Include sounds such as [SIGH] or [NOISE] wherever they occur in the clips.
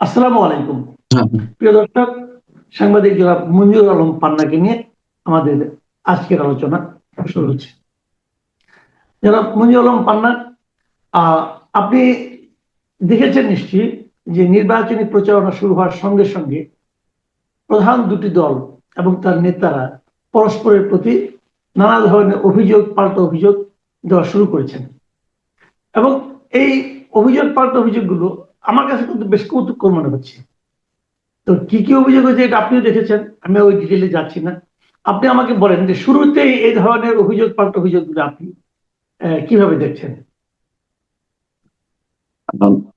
আসসালামু আলাইকুম। হ্যাঁ, প্রিয় দর্শক সাংবাদিক জনাব মঞ্জুর আলম পান্নাকে নিয়ে আমাদের আজকের আলোচনা শুরু হচ্ছে। জনাব মঞ্জুর আলম পান্না আপনি দেখেছেন নিশ্চয়ই যে নির্বাচনী প্রচারণা শুরু হওয়ার সঙ্গে সঙ্গে প্রধান দুটি দল এবং তার নেতারা পরস্পরের প্রতি নানা ধরনের অভিযোগ পাল্টা অভিযোগ দেওয়া শুরু করেছেন। এবং এই অভিযোগ পাল্টা অভিযোগগুলো আমার কাছে কিন্তু বেশ কৌতুককর মনে হচ্ছে। তো কি কি অভিযোগ হয়েছে এটা আপনিও দেখেছেন আমি ওই ডিটেলে যাচ্ছি না। আপনি আমাকে বলেন যে শুরুতেই এই ধরনের অভিযোগ পাল্টা অভিযোগগুলো আপনি কীভাবে দেখছেন?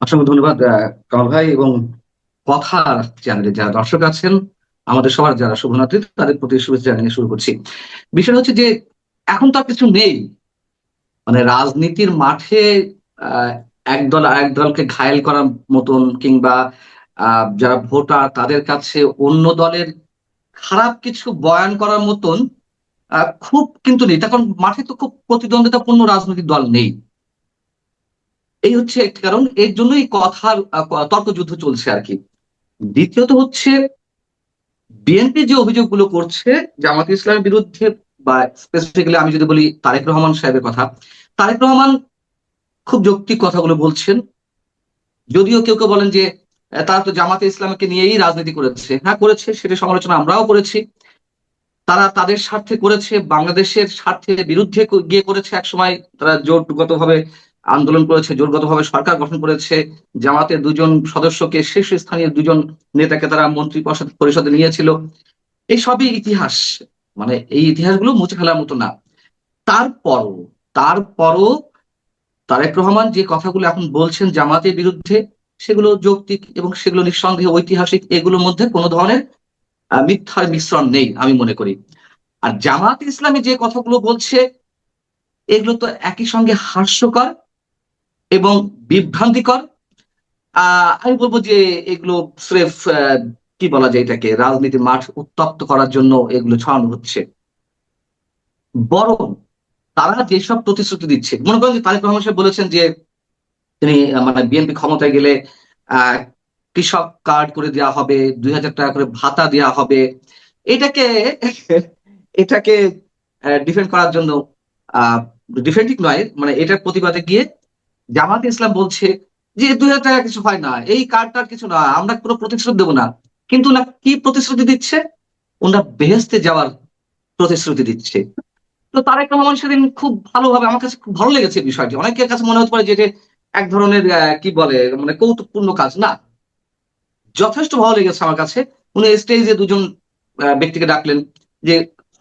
অসংখ্য ধন্যবাদ কামাল ভাই, এবং কথা চ্যানেলে যারা দর্শক আছেন, আমাদের সবার যারা শুভনাত্রী তাদের প্রতি শুভেচ্ছা জানিয়ে শুরু করছি। বিষয় হচ্ছে যে, এখন তো আর কিছু নেই। মানে রাজনীতির মাঠে এক দল আরেক দলকে ঘায়েল করার মতন কিংবা যারা ভোটার তাদের কাছে অন্য দলের খারাপ কিছু বয়ান করার মতন খুব কিন্তু নেই। তখন মাঠে তো খুব প্রতিদ্বন্দ্বিতাপূর্ণ রাজনৈতিক দল নেই। এই হচ্ছে একটি কারণ। এর জন্য এই কথার তর্কযুদ্ধ চলছে আর কি। দ্বিতীয়ত হচ্ছে, বিএনপি যে অভিযোগগুলো করছে জামাত ইসলামের বিরুদ্ধে, বা স্পেসিফিক্যালি আমি যদি বলি তারেক রহমান সাহেবের কথা, তারেক রহমান খুব যৌক্তিক কথাগুলো বলছেন। যদিও কেউ কেউ বলেন যে তারা তো জামাতে ইসলামকে নিয়েই রাজনীতি করেছে। হ্যাঁ করেছে, সেটা সমালোচনা আমরাও করেছি। তারা তাদের স্বার্থে করেছে, বাংলাদেশের স্বার্থে বিরুদ্ধে গিয়ে করেছে একসময়। তারা জোটগতভাবে আন্দোলন করেছে, জোটগতভাবে সরকার গঠন করেছে। জামাতের দুজন সদস্যকে শীর্ষস্থানীয় দুজন নেতাকে তারা মন্ত্রী পরিষদ পরিষদে নিয়েছিল। এই সবই ইতিহাস। মানে এই ইতিহাসগুলো মুছে ফেলার মতো না। তারপরও তারপরও তারেক রহমান যে কথাগুলো এখন বলছেন জামাতের বিরুদ্ধে, সেগুলো যৌক্তিক এবং সেগুলো নিঃসন্দেহে ঐতিহাসিক, এগুলোর মধ্যে কোনো ধরনের মিথ্যার মিশ্রণ নেই আমি মনে করি। আর জামাত ইসলামী যে কথাগুলো বলছে, এগুলো তো একই সঙ্গে হাস্যকর এবং বিভ্রান্তিকর। আমি বলব যে এগুলো স্রেফ কি বলা যায় এটাকে, রাজনীতির মাঠ উত্তপ্ত করার জন্য এগুলো ছড়ানো হচ্ছে। বরং তারা যেসব প্রতিশ্রুতি দিচ্ছে, মনে করেন যে তারেক রহমান সাহেব বলেছেন যে তিনি মানে বিএনপি ক্ষমতায় গেলে কৃষক কার্ড করে দেওয়া হবে, দুই হাজার টাকা করে ভাতা দেওয়া হবে। এটাকে এটাকে ডিফেন্ড করার জন্য ডিফেন্ডিং নয় মানে এটার প্রতিবাদে গিয়ে জামাত ইসলাম বলছে যে দুই হাজার টাকা কিছু হয় না, এই কার্ডটার কিছু না, আমরা কোনো প্রতিশ্রুতি দেবো না। কিন্তু না কি প্রতিশ্রুতি দিচ্ছে? ওনারা বেহেস্তে যাওয়ার প্রতিশ্রুতি দিচ্ছে। তো তারেক রহমান সেদিন খুব ভালোভাবে, আমার কাছে খুব ভালো লেগেছে বিষয়টি। অনেকের কাছে মনে হতে পারে যে এক ধরনের কি বলে মানে কৌতুকপূর্ণ কাজ। না, যথেষ্ট ভালো লেগেছে আমার কাছে। উনি স্টেজে দুজন ব্যক্তিকে ডাকলেন যে,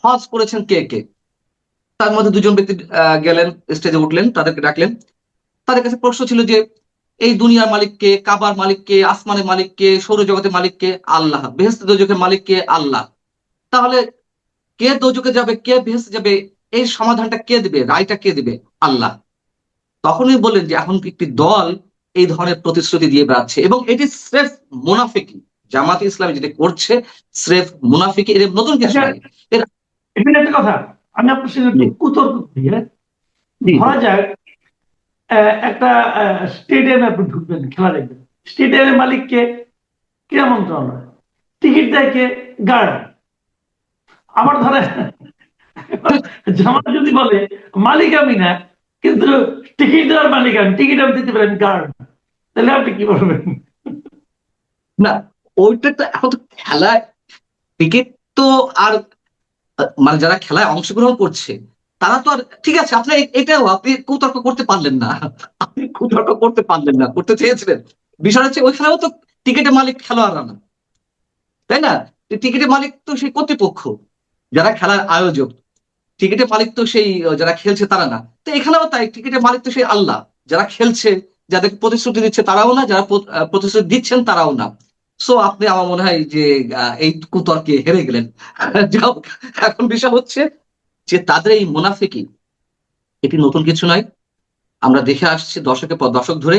হজ করেছেন কে কে? তার মধ্যে দুজন ব্যক্তি গেলেন, স্টেজে উঠলেন, তাদেরকে ডাকলেন। তাদের কাছে প্রশ্ন ছিল যে, এই দুনিয়ার মালিককে কাবার মালিককে আসমানের মালিককে সৌরজগতের মালিককে আল্লাহ। বেহেস্ত দোজকের মালিককে আল্লাহ। তাহলে কে দোজকে যাবে, কে বেহেস্তে যাবে? এই সমাধানটা কে দিবে? রায়টা কে দিবে? আল্লাহ। তখনই বললেন যে এখন একটি দল এই ধরনের প্রতিশ্রুতি দিয়ে বেড়াচ্ছে। এবং এটি স্রেফ মুনাফিকি জামাত ইসলাম যেটি করছে স্রেফ মুনাফিকি এর নতুন কিছু। একটা কথা আমি আপনার সঙ্গে একটু কুতর্ক করি হ্যাঁ? ধরা যাক একটা স্টেডিয়ামে আপনি ঢুকবেন খেলা দেখবেন। স্টেডিয়ামের মালিককে ক্রীড়া মন্ত্রণালয়। টিকিট দেয় কে? গার্ড। আবার ধরে জামাত যদি বলে, মালিক আমি না, কিন্তু টিকিট দেওয়ার মালিক আমি, টিকিট আমি দিতে পারি গার্ড তাহলে আপনি কি বলবেন? না, ওইটা তো এখন তো খেলায় ক্রিকেট তো আর মানে যারা খেলায় অংশগ্রহণ করছে, তারা তো আর, ঠিক আছে আপনি এটাও আপনি কুতর্ক করতে পারলেন না। আপনি কুতর্ক করতে পারলেন না, করতে চেয়েছিলেন। বিষয় হচ্ছে ওই খেলাও তো টিকিটের মালিক খেলোয়াড়রা না। তাই না? টিকিটের মালিক তো সেই কর্তৃপক্ষ, যারা খেলার আয়োজক। টিকিটের মালিক তো সেই যারা খেলছে তারা না। তো এখানেও তাই টিকিটের মালিক তো সেই আল্লাহ। যারা খেলছে যাদের প্রতিশ্রুতি দিচ্ছে তারাও না যারা প্রতিশ্রুতি দিচ্ছেন তারাও না। সো আপনি আমার মনে হয় যে এই কুতর্কে হেরে গেলেন। [LAUGHS] যাও এখন বিষয় হচ্ছে যে তাদের এই মুনাফিকি এটি নতুন কিছু নয়। আমরা দেখে আসছি দশকের পর দশক ধরে।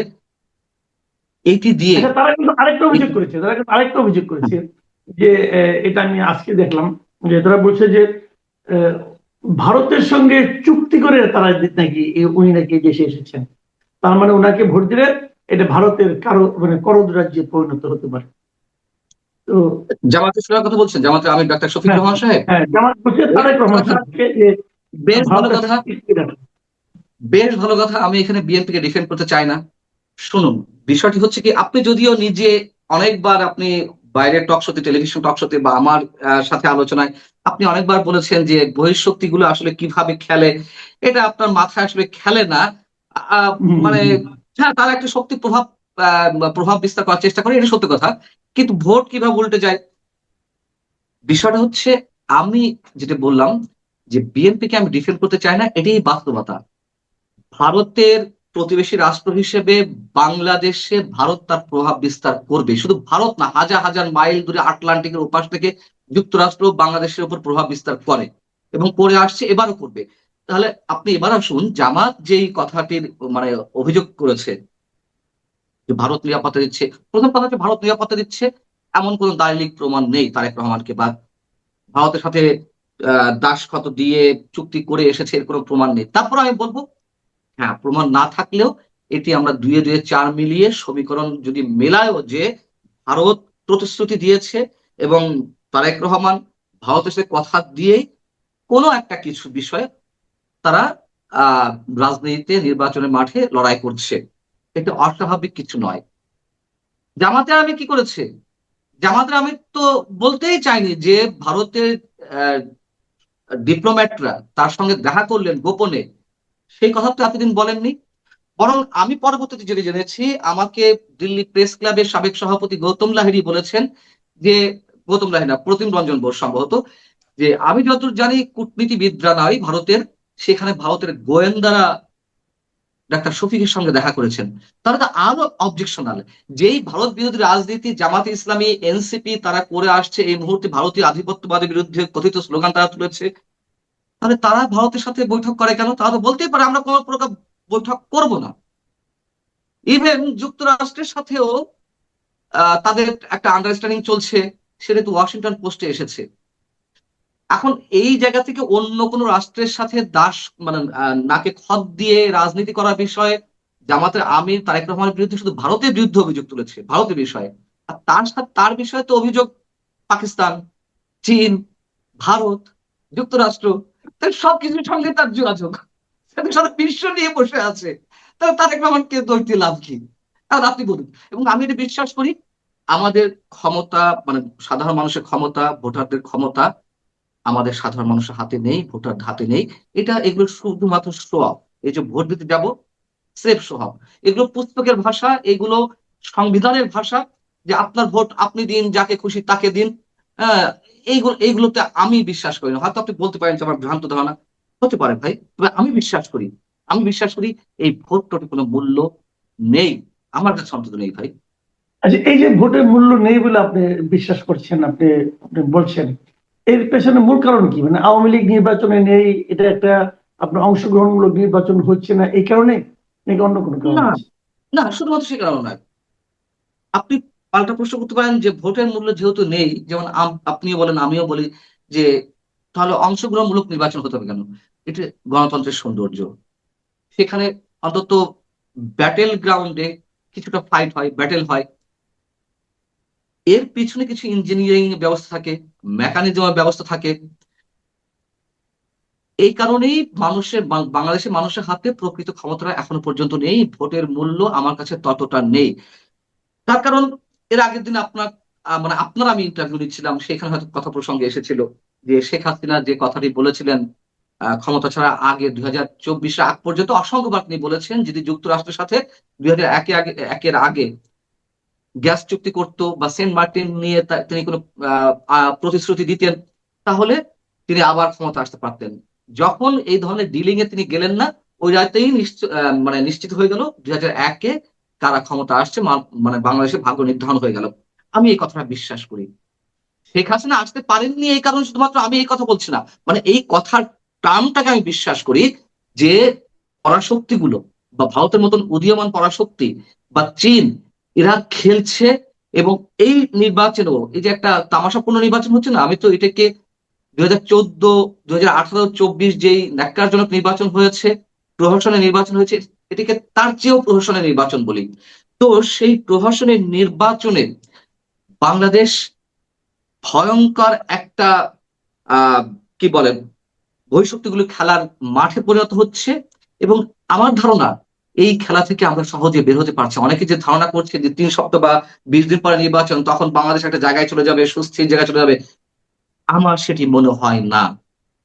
এইটি দিয়ে আচ্ছা, তারা কিন্তু আরেকটা অভিযোগ করেছে তারা কিন্তু আরেকটা অভিযোগ করেছে যে এটা আমি আজকে দেখলাম। যে তারা বলছে যে ভারতের সঙ্গে চুক্তি করে তারা নাকি উনি নাকি দেশে এসেছেন। তার মানে ওনাকে ভোট দিলে এটা ভারতের কারও মানে করদ রাজ্যে পরিণত হতে পারে। তো জামাত ইসলামের কথা বলছেন? জামাতে আমি ডাক্তার শফিক হ্যাঁ। রহমান সাহেব? হ্যাঁ জামাত বলছে তারেক রহমান সাহেবকে বেশ ভালো কথা। বেশ ভালো কথা। আমি এখানে বিএনপিকে ডিফেন্ড করতে চাই না। শুনুন বিষয়টি হচ্ছে কি আপনি যদিও নিজে অনেকবার আপনি বাইরে টক শোতে টেলিভিশন টক শোতে বা আমার সাথে আলোচনায় আপনি অনেকবার বলেছেন যে বহিঃশক্তিগুলো আসলে কীভাবে খেলে। এটা আপনার মাথায় আসলে খেলে না। মানে হ্যাঁ তারা একটা শক্তি প্রভাব আহ, প্রভাব বিস্তার করার চেষ্টা করে এটা সত্য কথা। কিন্তু ভোট কীভাবে উল্টে যায়? বিষয়টা হচ্ছে আমি যেটা বললাম যে বিএনপিকে আমি ডিফেন্ড করতে চাই না এটাই বাস্তবতা। ভারতের প্রতিবেশী রাষ্ট্র হিসেবে বাংলাদেশে ভারত তার প্রভাব বিস্তার করবে। শুধু ভারত না, হাজার হাজার মাইল দূরে আটলান্টিকের উপাস থেকে যুক্তরাষ্ট্র বাংলাদেশের উপর প্রভাব বিস্তার করে এবং করে আসছে, এবারও করবে। তাহলে আপনি এবার আসুন জামাত যেই কথাটির মানে অভিযোগ করেছে যে ভারত নিরাপত্তা দিচ্ছে, প্রথম কথা হচ্ছে ভারত নিরাপত্তা দিচ্ছে, এমন কোন দালিলিক প্রমাণ নেই তারেক রহমানকে, বা ভারতের সাথে দাসখত দিয়ে চুক্তি করে এসেছে এর কোনো প্রমাণ নেই। তারপর আমি বলব হ্যাঁ প্রমাণ না থাকলেও এটি আমরা দুয়ে দুয়ে চার মিলিয়ে সমীকরণ যদি মেলায়ও যে ভারত প্রতিশ্রুতি দিয়েছে এবং তারেক রহমান ভারতের সাথে কথা দিয়েই কোনো একটা কিছু বিষয়ে তারা আহ রাজনীতিতে নির্বাচনের মাঠে লড়াই করছে। এটা অস্বাভাবিক কিছু নয়। জামাতে আমি কি করেছে? জামাতে আমি তো বলতেই চাইনি যে ভারতের ডিপ্লোম্যাটরা তার সঙ্গে দেখা করলেন গোপনে। সেই কথা তো এতদিন বলেননি। বরং আমি পরবর্তীতে যেটা জেনেছি, আমাকে দিল্লি প্রেস ক্লাবের সাবেক সভাপতি গৌতম লাহিড়ী বলেছেন যে, গৌতম লাহিড়ী প্রতিম রঞ্জন বোস সম্ভবত, যে আমি যতদূর জানি কূটনীতিবিদরা নয় ভারতের, সেখানে ভারতের গোয়েন্দারা ডাক্তার শফিকের সঙ্গে দেখা করেছেন। তারা তো আরও অবজেকশনাল যেই ভারত বিরোধী রাজনীতি, জামাতে ইসলামী, এনসিপি, তারা করে আসছে, এই মুহূর্তে ভারতীয় আধিপত্যবাদের বিরুদ্ধে কথিত স্লোগান তারা তুলেছে। তাহলে তারা ভারতের সাথে বৈঠক করে কেন? তারা তো বলতেই পারে আমরা কোনো প্রকার বৈঠক করব না। ইভেন যুক্তরাষ্ট্রের সাথেও তাদের একটা আন্ডারস্ট্যান্ডিং চলছে, সেটা তো ওয়াশিংটন পোস্টে এসেছে। এখন এই জায়গা থেকে অন্য কোনো রাষ্ট্রের সাথে দাস মানে নাকে খত দিয়ে রাজনীতি করার বিষয়ে জামাতের আমির তারেক রহমানের বিরুদ্ধে শুধু ভারতের বিরুদ্ধে অভিযোগ তুলেছে, ভারতের বিষয়ে। আর তার সাথে, তার বিষয়ে তো অভিযোগ পাকিস্তান, চীন, ভারত, যুক্তরাষ্ট্র তাই সবকিছুর সঙ্গে তার যোগাযোগ। সারা বিশ্ব নিয়ে বসে আছে। তাহলে তারেক রহমানকে দোষ দিয়ে লাভ কি? আর আপনি বলুন। এবং আমি এটা বিশ্বাস করি আমাদের ক্ষমতা মানে সাধারণ মানুষের ক্ষমতা ভোটারদের ক্ষমতা আমাদের সাধারণ মানুষের হাতে নেই ভোটার হাতে নেই। এটা এগুলো শুধুমাত্র শো এই যে ভোট দিতে যাব সেফ অফ এগুলো পুস্তকের ভাষা এগুলো সংবিধানের ভাষা যে আপনার ভোট আপনি দিন যাকে খুশি তাকে দিন। আহ, এইগুলো এইগুলোতে আমি বিশ্বাস করি না। হয়তো আপনি বলতে পারেন যে আমার ভ্রান্ত ধারণা হতে পারে ভাই তবে আমি বিশ্বাস করি আমি বিশ্বাস করি এই ভোটটাতে কোনো মূল্য নেই। আমার কাছে অন্তত নেই ভাই। আচ্ছা এই যে ভোটের মূল্য নেই বলে আপনি বিশ্বাস করছেন আপনি আপনি বলছেন এর পেছনে মূল কারণ কি? মানে আওয়ামী লীগ নির্বাচনে নেই এটা একটা আপনার অংশগ্রহণমূলক নির্বাচন হচ্ছে না এই কারণে নাকি অন্য কোনো কারণ না। না শুধুমাত্র সে কারণ নয়। আপনি পাল্টা প্রশ্ন করতে পারেন যে ভোটের মূল্য যেহেতু নেই, যেমন আপনিও বলেন, আমিও বলি যে তাহলে অংশগ্রহণমূলক নির্বাচন হতে হবে কেন? এটা গণতন্ত্রের সৌন্দর্য। সেখানে অন্তত ব্যাটেল গ্রাউন্ডে কিছুটা ফাইট হয় ব্যাটেল হয়। এর পিছনে কিছু ইঞ্জিনিয়ারিং ব্যবস্থা থাকে মেকানিজমের ব্যবস্থা থাকে। এই কারণেই মানুষের বাংলাদেশের মানুষের হাতে প্রকৃত ক্ষমতাটা এখনও পর্যন্ত নেই, ভোটের মূল্য আমার কাছে ততটা নেই। তার কারণ এর আগের দিন আপনার মানে আপনার আমি ইন্টারভিউ নিচ্ছিলাম, সেখানে হয়তো কথা প্রসঙ্গে এসেছিল যে শেখ হাসিনা যে কথাটি বলেছিলেন ক্ষমতা ছাড়া আগে দুই হাজার চব্বিশের আগ পর্যন্ত অসংখ্যবার তিনি বলেছেন যদি যুক্তরাষ্ট্রের সাথে দুই হাজার একে আগে, একের আগে গ্যাস চুক্তি করতো বা সেন্ট মার্টিন নিয়ে তিনি কোনো প্রতিশ্রুতি দিতেন, তাহলে তিনি আবার ক্ষমতা আসতে পারতেন। যখন এই ধরনের ডিলিং এ তিনি গেলেন না, ওই রাতেই মানে নিশ্চিত হয়ে গেল দুই হাজার একে কারা ক্ষমতা আসছে মানে বাংলাদেশে ভাগ্য নির্ধারণ হয়ে গেল। আমি এই কথাটা বিশ্বাস করি। শেখ হাসিনা আসতে পারেননি এই কারণে শুধুমাত্র আমি এই কথা বলছি না। মানে এই কথার টার্মটাকে আমি বিশ্বাস করি যে পরাশক্তিগুলো বা ভারতের মতন উদীয়মান পরাশক্তি বা চীন, এরা খেলছে এবং এই নির্বাচনও এই যে একটা তামাশাপূর্ণ নির্বাচন হচ্ছে না, আমি তো এটাকে দুই হাজার চোদ্দ, দুই হাজার আঠারো, চব্বিশ যেই ন্যাক্কারজনক নির্বাচন হয়েছে প্রহসনের নির্বাচন হয়েছে, এটিকে তার চেয়েও প্রহসনের নির্বাচন বলি। তো সেই প্রহসনের নির্বাচনে বাংলাদেশ ভয়ঙ্কর একটা কি বলে বৈশক্তিগুলো খেলার মাঠে পরিণত হচ্ছে এবং আমার ধারণা এই খেলা থেকে আমরা সহজে বের হতে পারছি। অনেকে যে ধারণা করছে যে তিন সপ্তাহ বা বিশ দিন পরে নির্বাচন, তখন বাংলাদেশ একটা জায়গায় চলে যাবে, সুস্থির জায়গায় চলে যাবে, আমার সেটি মনে হয় না।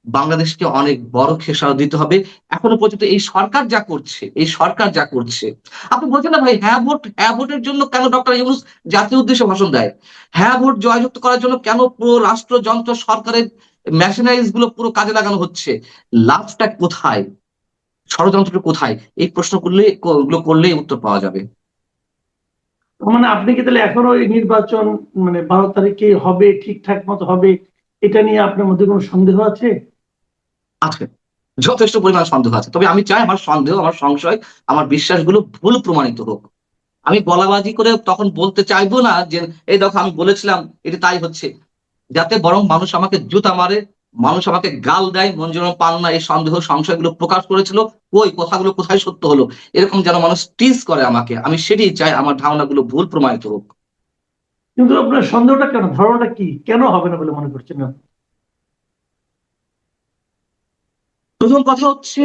বাংলাদেশকে অনেক বড় খেসারত দিতে হবে। এখনও পর্যন্ত এই সরকার যা করছে, এই সরকার যা করছে, আপনি বলছেন না ভাই হ্যাঁ ভোট হ্যাঁ ভোটের জন্য কেন ডক্টর ইউনুস জাতীয় উদ্দেশ্যে ভাষণ দেয়? হ্যাঁ ভোট জয়যুক্ত করার জন্য কেন পুরো রাষ্ট্রযন্ত্র সরকারের মেশিনারিজগুলো পুরো কাজে লাগানো হচ্ছে? লাভটা কোথায়? ষড়যন্ত্রটা কোথায়? এই প্রশ্ন করলে গুলো করলেই উত্তর পাওয়া যাবে। মানে আপনি কি তাহলে এখনও এই নির্বাচন মানে বারো তারিখে হবে, ঠিকঠাক মতো হবে, এটা নিয়ে আপনার মধ্যে কোনো সন্দেহ আছে? আছে। যথেষ্ট পরিমাণ সন্দেহ আছে। তবে আমি চাই আমার সন্দেহ, আমার সংশয়, আমার বিশ্বাসগুলো ভুল প্রমাণিত হোক। আমি গলাবাজি করে তখন বলতে চাইব না যে, এই দেখো, আমি বলেছিলাম, এটা তাই হচ্ছে। যাতে বরং মানুষ আমাকে জুতা মারে, মানুষ আমাকে গাল দেয় মঞ্জুরম পান না, এই সন্দেহ, সংশয়গুলো প্রকাশ করেছিল। ওই কথাগুলো কোথায় সত্য হলো? এরকম যেন মানুষ টিজ করে আমাকে। আমি সেটাই চাই আমার ধারণাগুলো ভুল প্রমাণিত হোক। কিন্তু আপনার সন্দেহটা কেন, ধারণাটা কি? কেন হবে না বলে মনে করছেন প্রথম কথা হচ্ছে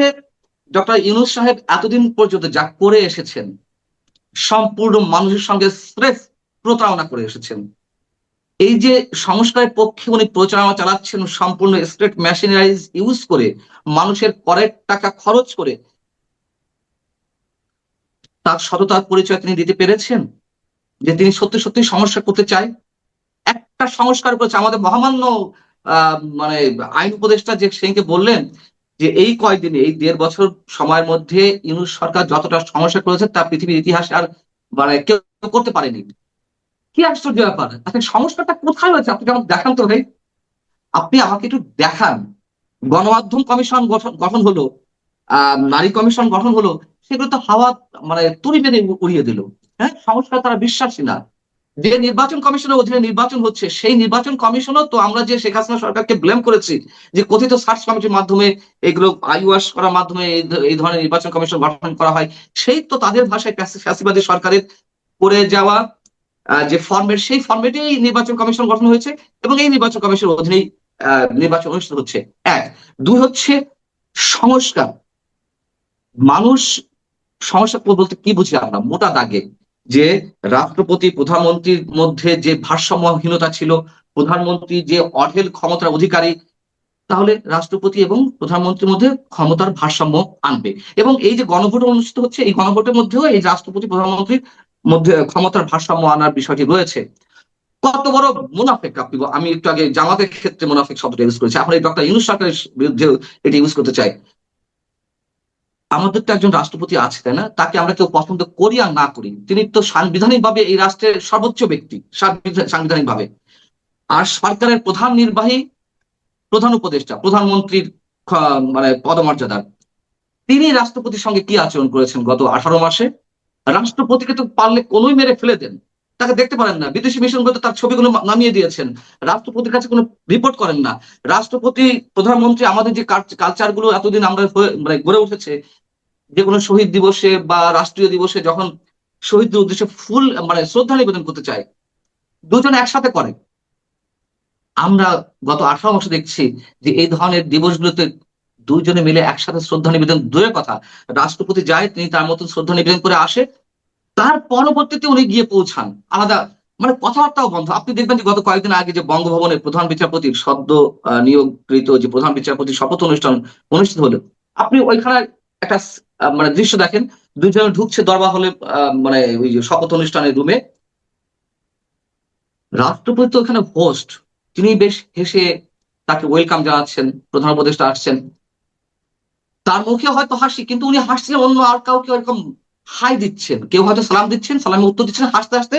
ডক্টর ইউনুস সাহেব এতদিন পর্যন্ত যা করে এসেছেন, সম্পূর্ণ মানুষের সঙ্গে স্রেফ প্রতারণা করে এসেছেন। এই যে সংস্কারের পক্ষে উনি প্রচারণা চালাচ্ছেন, সম্পূর্ণ স্টেট মেশিনারিজ ইউজ করে, মানুষের করের টাকা খরচ করে, তার সততার পরিচয় তিনি দিতে পেরেছেন? যে তিনি সত্যি সত্যি সমস্যা করতে চায়? একটা সংস্কার করেছে আমাদের মহামান্য মানে আইন উপদেষ্টা যে সেদিনকে বললেন যে এই কয়দিনে এই দেড় বছর সময়ের মধ্যে ইউনুস সরকার যতটা সমস্যা করেছে তা পৃথিবীর ইতিহাসে আর মানে কেউ করতে পারেনি। কি আশ্চর্য ব্যাপার। আপনি সমস্যাটা কোথায় হয়েছে? আপনি যেমন দেখান তো ভাই। আপনি আমাকে একটু দেখান। গণমাধ্যম কমিশন গঠন হলো নারী কমিশন গঠন হলো, সেগুলো তো হাওয়া মানে তুড়ি মেরে উড়িয়ে দিল। হ্যাঁ সংস্কার তারা বিশ্বাসী না। যে নির্বাচন কমিশনের অধীনে নির্বাচন হচ্ছে, সেই নির্বাচন কমিশনও তো আমরা যে শেখ হাসিনা সরকারকে ব্লেম করেছি, যে কথিত সার্চ কমিটির মাধ্যমে এগুলো আইওয়াস করার মাধ্যমে এই ধরনের নির্বাচন কমিশন গঠন করা হয়, সেই তো তাদের ভাষায় ফ্যাসিবাদী সরকারের করে যাওয়া যে ফর্মেট সেই ফর্মেটেই নির্বাচন কমিশন গঠন হয়েছে এবং এই নির্বাচন কমিশনের অধীনেই নির্বাচন অনুষ্ঠিত হচ্ছে। এক। দুই হচ্ছে সংস্কার। মানুষ সমস্যা বলতে কি বুঝি আমরা? মোটা দাগে। যে রাষ্ট্রপতি, প্রধানমন্ত্রীর মধ্যে যে ভারসাম্যহীনতা ছিল, প্রধানমন্ত্রী যে অঢেল ক্ষমতার অধিকারী, তাহলে রাষ্ট্রপতি এবং প্রধানমন্ত্রীর মধ্যে ক্ষমতার ভারসাম্য আনবে। এবং এই যে গণভোট অনুষ্ঠিত হচ্ছে, এই গণভোটের মধ্যেও এই রাষ্ট্রপতি, প্রধানমন্ত্রীর মধ্যে ক্ষমতার ভারসাম্য আনার বিষয়টি রয়েছে। কত বড় মুনাফেক আপনি আমি একটু আগে জামাতের ক্ষেত্রে মুনাফেক শব্দটা ইউজ করেছি। এখন এই ডক্টর ইউনুস সরকারের বিরুদ্ধে এটি ইউজ করতে চাই। আমাদের তো একজন রাষ্ট্রপতি আছে, তাই না? তাকে আমরা কেউ পছন্দ করি আর না করি। তিনি তো সাংবিধানিক ভাবে এই রাষ্ট্রের সর্বোচ্চ ব্যক্তি সাংবিধানিক ভাবে আর সরকারের প্রধান নির্বাহী, প্রধান উপদেষ্টা, প্রধানমন্ত্রীর মানে পদমর্যাদার তিনি রাষ্ট্রপতির সঙ্গে কি আচরণ করেছেন গত আঠারো মাসে? রাষ্ট্রপতিকে তো পারলে কোনোই মেরে ফেলে দেন। তাকে দেখতে পারেন না। বিদেশি মিশনগুলোতে তার ছবিগুলো নামিয়ে দিয়েছেন। রাষ্ট্রপতির কাছে কোনো রিপোর্ট করেন না। রাষ্ট্রপতি, প্রধানমন্ত্রী আমাদের যে কালচারগুলো এতদিন আমরা মানে গড়ে উঠেছে যে কোনো শহীদ দিবসে বা রাষ্ট্রীয় দিবসে যখন শহীদদের উদ্দেশ্যে ফুল মানে শ্রদ্ধা নিবেদন করতে চায়, দুজন একসাথে করে। আমরা গত আঠারো মাসে দেখছি যে এই ধরনের দিবসগুলোতে দুইজনে মিলে একসাথে শ্রদ্ধা নিবেদন দূরের কথা। রাষ্ট্রপতি যায়, তিনি তার মতন শ্রদ্ধা নিবেদন করে আসে। তার পরবর্তীতে উনি গিয়ে পৌঁছান। আলাদা মানে কথাবার্তাও বন্ধ। আপনি দেখবেন যে গত কয়েকদিন আগে যে বঙ্গভবনের প্রধান বিচারপতির সদ্য নিয়োগকৃত যে প্রধান বিচারপতির শপথ অনুষ্ঠান অনুষ্ঠিত হলো, আপনি ওইখানে একটা মানে দৃশ্য দেখেন, দুইজন ঢুকছে দরবার হলে মানে ওই শপথ অনুষ্ঠানের রুমে। রাষ্ট্রপতি তো ওখানে হোস্ট তিনি বেশ হেসে তাকে ওয়েলকাম জানাচ্ছেন, প্রধান উপদেষ্টা আসছেন। তার মুখে হয়তো হাসি, কিন্তু উনি হাসছিলেন অন্য আর কাউকে এরকম হাই দিচ্ছেন। কেউ হয়তো সালাম দিচ্ছেন, সালামে উত্তর দিচ্ছেন, হাসতে হাসতে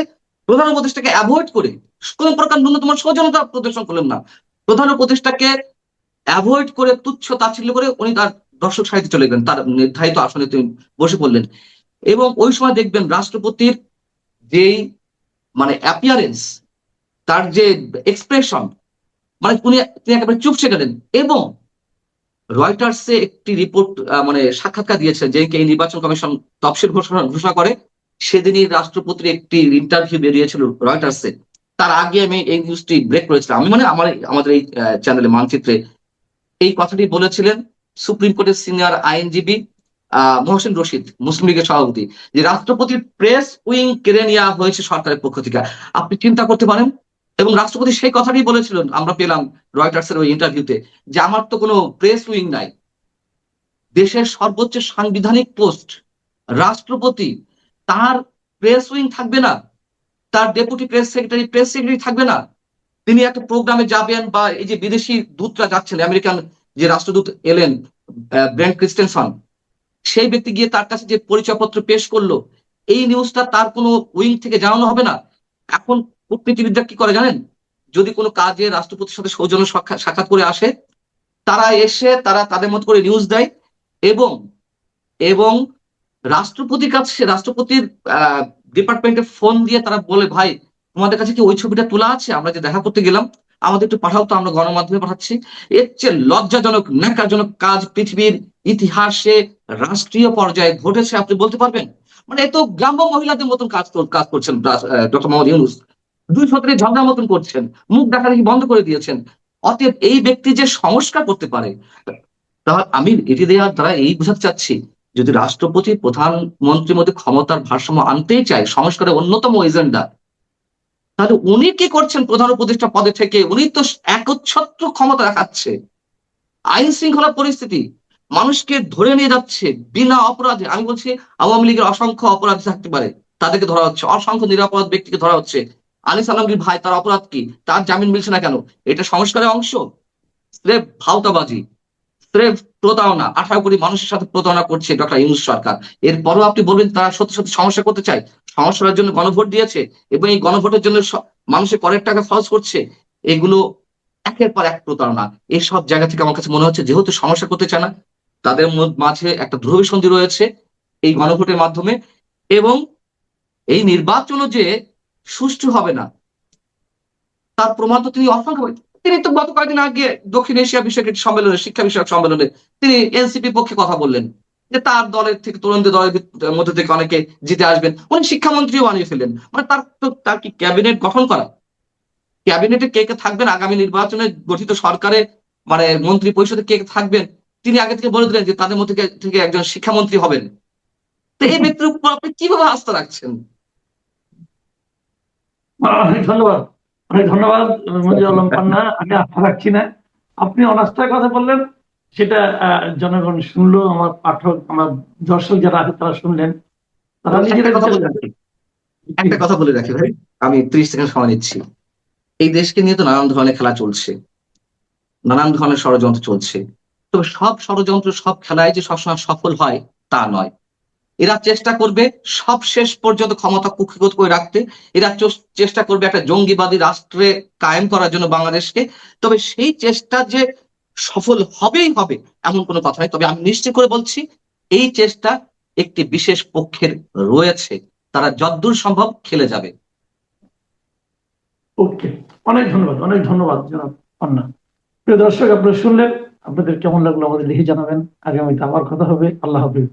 প্রধান উপদেষ্টাকে অ্যাভয়েড করে কোন প্রকার ন্যূনতম সৌজনতা প্রদর্শন করলেন না। প্রধান উপদেষ্টাকে অ্যাভয়েড করে তুচ্ছ তাচ্ছিল্য করে উনি তার দর্শক সাহিত্যে চলে গেলেন, তার নির্ধারিত আসনে তিনি বসে পড়লেন। এবং ওই সময় দেখবেন রাষ্ট্রপতির যেই মানে অ্যাপিয়ারেন্স তার যে এক্সপ্রেশন মানে উনি, তিনি একেবারে চুপসে গেলেন। এবং রয়টার্সে একটি রিপোর্ট মানে সাক্ষাৎকার দিয়েছে যে এই নির্বাচন কমিশন তফসিল ঘোষণা ঘোষণা করে, সেদিনই রাষ্ট্রপতির একটি ইন্টারভিউ বেরিয়েছিল রয়টার্সে তার আগে আমি এই নিউজটি ব্রেক করেছিলাম। আমি মানে আমার আমাদের এই চ্যানেলে মানচিত্রে এই কথাটি বলেছিলেন। সুপ্রিম কোর্টের সিনিয়র আইনজীবী মহসিন রশিদ, মুসলিম লীগের সভাপতি, যে রাষ্ট্রপতির প্রেস উইং কেড়ে নেওয়া হয়েছে সরকারের পক্ষ থেকে। আপনি চিন্তা করতে পারেন? এবং রাষ্ট্রপতি সেই কথাটি বলেছিলেন, আমরা পেলাম রয়টার্সের ওই ইন্টারভিউতে, যে আমার তো কোনো প্রেস উইং নাই। দেশের সর্বোচ্চ সাংবিধানিক পোস্ট, রাষ্ট্রপতি, তার প্রেস উইং থাকবে না, তার deputy press secretary press secretary থাকবে না। তিনি একটা প্রোগ্রামে যাবেন বা এই যে বিদেশি দূতরা যাচ্ছেন, আমেরিকান যে রাষ্ট্রদূত এলেন ব্র্যান্ড ক্রিস্টেনসন, সেই ব্যক্তি গিয়ে তার কাছে যে পরিচয়পত্র পেশ করল, এই নিউজটা তার কোনো উইং থেকে জানানো হবে না? এখন কূটনীতিবিদরা কি করে জানেন? যদি কোনো কাজে রাষ্ট্রপতির সাথে সৌজন্য সাক্ষাৎ করে আসে, তারা এসে তারা তাদের মতো করে নিউজ দেয় এবং এবং রাষ্ট্রপতির কাছে, রাষ্ট্রপতির ডিপার্টমেন্টে ফোন দিয়ে তারা বলে, ভাই, তোমাদের কাছে কি ওই ছবিটা তোলা আছে? আমরা যে দেখা করতে গেলাম। আমাদের একটু পাঠাও তো, আমরা গণমাধ্যমে পাঠাচ্ছি। এর চেয়ে লজ্জাজনক, ন্যাকারজনক কাজ পৃথিবীর ইতিহাসে রাষ্ট্রীয় পর্যায়ে ঘটেছে, আপনি বলতে পারবেন? মানে এত গ্রাম্য মহিলাদের মতন কাজ কাজ করছেন ডক্টর মোহাম্মদ ইউনুস। দুই সতেরো ঝগড়ার মতন করছেন, মুখ দেখাদেখি বন্ধ করে দিয়েছেন। অতএব এই ব্যক্তি যে সংস্কার করতে পারে তাহলে আমি এটি দেওয়ার দ্বারা এই বোঝাতে চাচ্ছি, যদি রাষ্ট্রপতি প্রধানমন্ত্রীর মধ্যে ক্ষমতার ভারসাম্য আনতেই চায়, সংস্কারের অন্যতম এজেন্ডা তাহলে উনি কি করছেন প্রধান উপদেষ্টা পদে থেকে? উনি তো একচ্ছত্র ক্ষমতা দেখাচ্ছে। আইন শৃঙ্খলা পরিস্থিতি মানুষকে ধরে নিয়ে যাচ্ছে বিনা অপরাধে। আমি বলছি আওয়ামী লীগের অসংখ্য অপরাধী থাকতে পারে, তাদেরকে ধরা হচ্ছে। অসংখ্য নিরাপরাধ ব্যক্তিকে ধরা হচ্ছে। আনিস আলমগীর ভাই, তার অপরাধ কি? তার জামিন মিলছে না কেন? এটা সংস্কারের অংশ? ভাওতাবাজি। প্রতারণা, আঠারো কোটি মানুষের সাথে প্রতারণা করছে ডক্টর ইউনুস সরকার। এরপরও আপনি বলবেন তারা সত্যি সত্যি সমস্যা করতে চায়। সমস্যার জন্য গণভোট দিয়েছে এবং এই গণভোটের জন্য মানুষের করের টাকা খরচ করছে। এগুলো একের পর এক প্রতারণা। এইসব জায়গা থেকে আমার কাছে মনে হচ্ছে যেহেতু সমস্যা করতে চায় না, তাদের মাঝে একটা ধ্রুবসন্ধি রয়েছে এই গণভোটের মাধ্যমে এবং এই নির্বাচনও যে সুষ্ঠু হবে না, তার প্রমাণ তো তিনি অসংখ্য তিনি তো গত কয়েকদিন আগে দক্ষিণ এশিয়া বিষয়ক একটি সম্মেলনে, শিক্ষা বিষয়ক সম্মেলনে তিনি এনসিপি পক্ষে কথা বললেন যে তার দলের থেকে, তরুণদের দলের মধ্যে থেকে অনেকে জিতে আসবেন। উনি শিক্ষামন্ত্রীও বানিয়ে ফেললেন। মানে তার তো, তার কি ক্যাবিনেট গঠন করা? ক্যাবিনেটে কে কে থাকবেন? আগামী নির্বাচনে গঠিত সরকারে মানে মন্ত্রী পরিষদে কে কে থাকবেন? তিনি আগে থেকে বলে দিলেন যে তাদের মধ্যে থেকে একজন শিক্ষামন্ত্রী হবেন। তো এই ব্যক্তির উপর আপনি কীভাবে আস্থা রাখছেন? ধন্যবাদ। অনেক ধন্যবাদ মঞ্জুর আলম পান্না। আমি আশা রাখছি না। আপনি অনাস্থার কথা বললেন সেটা জনগণ শুনলো আমার পাঠক আমার দর্শক যারা আছে তারা শুনলেন। তারা নিজেরা একটা কথা বলে। রাখি। একটা কথা বলে রাখি ভাই। আমি ত্রিশ সেকেন্ড সময় নিচ্ছি। এই দেশকে নিয়ে তো নানান ধরনের খেলা চলছে। নানান ধরনের ষড়যন্ত্র চলছে। তবে সব ষড়যন্ত্র সব খেলায় যে সবসময় সফল হয় তা নয়। এরা চেষ্টা করবে সব শেষ পর্যন্ত ক্ষমতা কুক্ষিগত করে রাখতে। এরা চেষ্টা করবে একটা জঙ্গিবাদী রাষ্ট্রে কায়েম করার জন্য বাংলাদেশকে। তবে সেই চেষ্টা যে সফল হবেই হবে, এমন কোনো কথা নয় তবে আমি নিশ্চিত করে বলছি, এই চেষ্টা একটি বিশেষ পক্ষের রয়েছে। তারা যদ্দূর সম্ভব খেলে যাবে। ওকে। অনেক ধন্যবাদ অনেক ধন্যবাদ, জনাব পান্না। প্রিয় দর্শক, আপনারা শুনলেন। আপনাদের কেমন লাগল আমাদের লিখে জানাবেন। আগামীতে আবার কথা হবে। আল্লাহ হাফিজ।